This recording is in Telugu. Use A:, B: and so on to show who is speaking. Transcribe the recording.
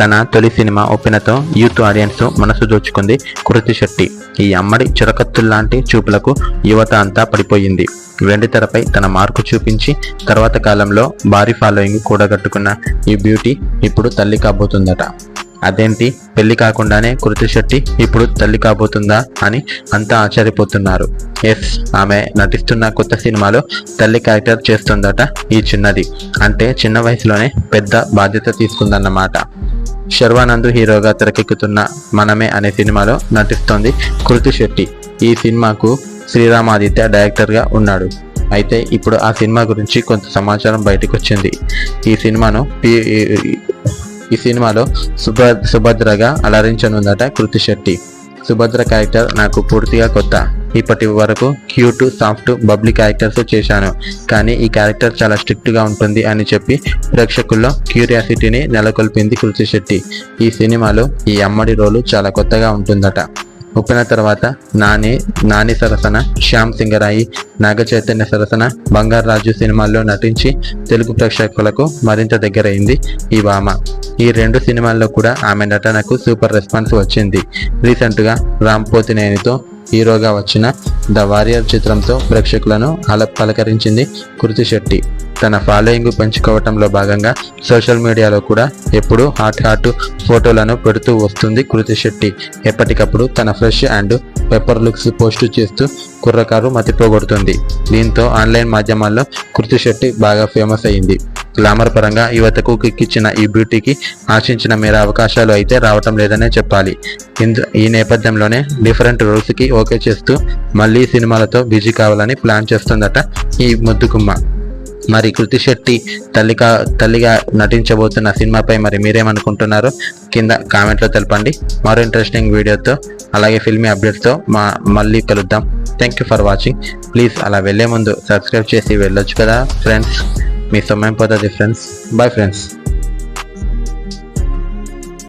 A: తన తొలి సినిమా ఒప్పినతో యూత్ ఆడియన్స్ మనసు దోచుకుంది కృతి శెట్టి. ఈ అమ్మడి చిరకత్తుల్లాంటి చూపులకు యువత అంతా పడిపోయింది. వెండి తెరపై తన మార్కు చూపించి తర్వాత కాలంలో భారీ ఫాలోయింగ్ కూడగట్టుకున్న ఈ బ్యూటీ ఇప్పుడు తల్లి కాబోతుందట. అదేంటి? పెళ్ళి కాకుండానే కృతి శెట్టి ఇప్పుడు తల్లి కాబోతుందా అని అంతా ఆశ్చర్యపోతున్నారు. ఎస్ ఆమె నటిస్తున్న కొత్త సినిమాలో తల్లి క్యారెక్టర్ చేస్తుందట ఈ చిన్నది. అంటే చిన్న వయసులోనే పెద్ద బాధ్యత తీసుకుందన్నమాట. శర్వానంద్ హీరోగా తెరకెక్కుతున్న మనమే అనే సినిమాలో నటిస్తోంది కృతి శెట్టి. ఈ సినిమాకు శ్రీరామాదిత్య డైరెక్టర్గా ఉన్నాడు. అయితే ఇప్పుడు ఆ సినిమా గురించి కొంత సమాచారం బయటకు వచ్చింది ఈ సినిమాను ఈ సినిమాలో సుభ సుభద్రగా అలరించనుందట కృతి శెట్టి. సుభద్ర క్యారెక్టర్ నాకు పూర్తిగా కొత్త. ఇప్పటి వరకు క్యూట్ సాఫ్ట్ బబ్లీ క్యారెక్టర్స్ చేశాను. కానీ ఈ క్యారెక్టర్ చాలా స్ట్రిక్ట్గా ఉంటుంది అని చెప్పి ప్రేక్షకుల్లో క్యూరియాసిటీని నెలకొల్పింది కృతి శెట్టి ఈ సినిమాలో ఈ అమ్మడి రోలు చాలా కొత్తగా ఉంటుందట. ఒప్పిన తర్వాత నాని నాని సరసన శ్యామ్ సింగరాయి నాగ చైతన్య సరసన బంగారు రాజు సినిమాల్లో నటించి తెలుగు ప్రేక్షకులకు మరింత దగ్గరైంది ఈ భామ. ఈ రెండు సినిమాల్లో కూడా ఆమె నటనకు సూపర్ రెస్పాన్స్ వచ్చింది. రీసెంట్గా రామ్ పోతినేనితో హీరోగా వచ్చిన ద వారియర్ చిత్రంతో ప్రేక్షకులను అల పలకరించింది కృతి శెట్టి. తన ఫాలోయింగ్ పెంచుకోవటంలో భాగంగా సోషల్ మీడియాలో కూడా ఎప్పుడూ హాట్ హాట్ ఫోటోలను పెడుతూ వస్తుంది కృతి శెట్టి. ఎప్పటికప్పుడు తన fresh and pepper looks post చేస్తూ కుర్రకారు మతిపోగొడుతుంది. దీంతో ఆన్లైన్ మాధ్యమాల్లో కృతి శెట్టి బాగా ఫేమస్ అయింది. గ్లామర్ పరంగా యువతకు కిక్కిచ్చిన ఈ బ్యూటీకి ఆశించిన మేర అవకాశాలు అయితే రావటం లేదనే చెప్పాలి. ఇందు ఈ నేపథ్యంలోనే డిఫరెంట్ రోల్స్కి ఓకే చేస్తూ మళ్ళీ సినిమాలతో బిజీ కావాలని ప్లాన్ చేస్తుందట ఈ ముద్దుకుమ్మ మరి కృతి శెట్టి తల్లిగా తల్లిగా నటించబోతున్న సినిమాపై మరి మీరేమనుకుంటున్నారో కింద కామెంట్లో తెలపండి. మరో ఇంట్రెస్టింగ్ వీడియోతో అలాగే ఫిల్మీ అప్డేట్స్తో మా మళ్ళీ కలుద్దాం. Thank you for watching please అలా వెళ్ళే ముందు సబ్స్క్రైబ్ చేసి వెళ్ళొచ్చు కదా friends Make some man for the difference. Bye friends.